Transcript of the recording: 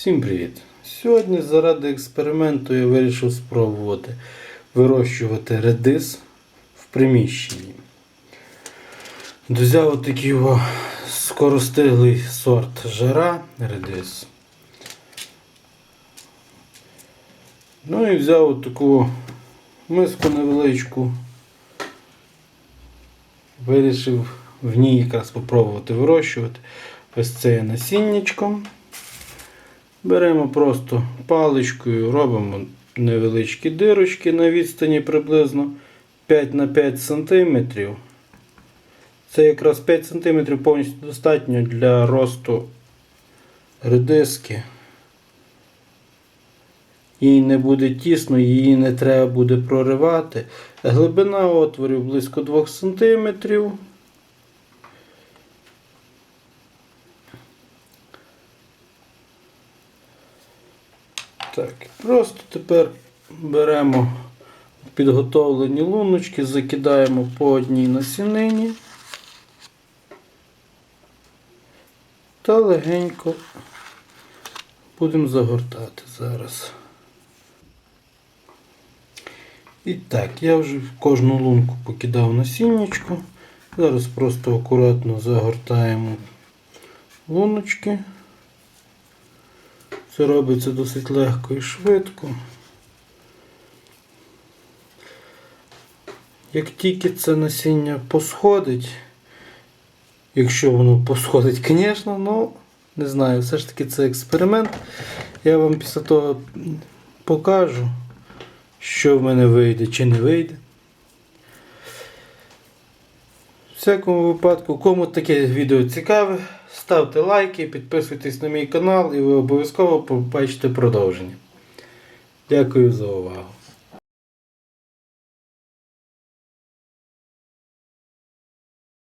Всім привіт! Сьогодні заради експерименту я вирішив спробувати вирощувати редис в приміщенні. Взяв отакий о скоростиглий сорт жара редис. Ну і взяв таку миску невеличку. Вирішив в ній якраз спробувати вирощувати ось це насіннячком. Беремо просто паличкою, робимо невеличкі дирочки на відстані приблизно 5 на 5 см. Це якраз 5 см повністю достатньо для росту редиски. Їй не буде тісно, її не треба буде проривати. Глибина отворів близько 2 см. Так, просто тепер беремо підготовлені луночки, закидаємо по одній насінині та легенько будемо загортати зараз. І так, я вже кожну лунку покидав насіннячку. Зараз просто акуратно загортаємо луночки. Це робиться досить легко і швидко. Як тільки це насіння посходить, якщо воно посходить, звісно, ну, не знаю, все ж таки це експеримент. Я вам після того покажу, що в мене вийде чи не вийде. В всякому випадку, кому таке відео цікаве, ставте лайки, підписуйтесь на мій канал і ви обов'язково побачите продовження. Дякую за увагу.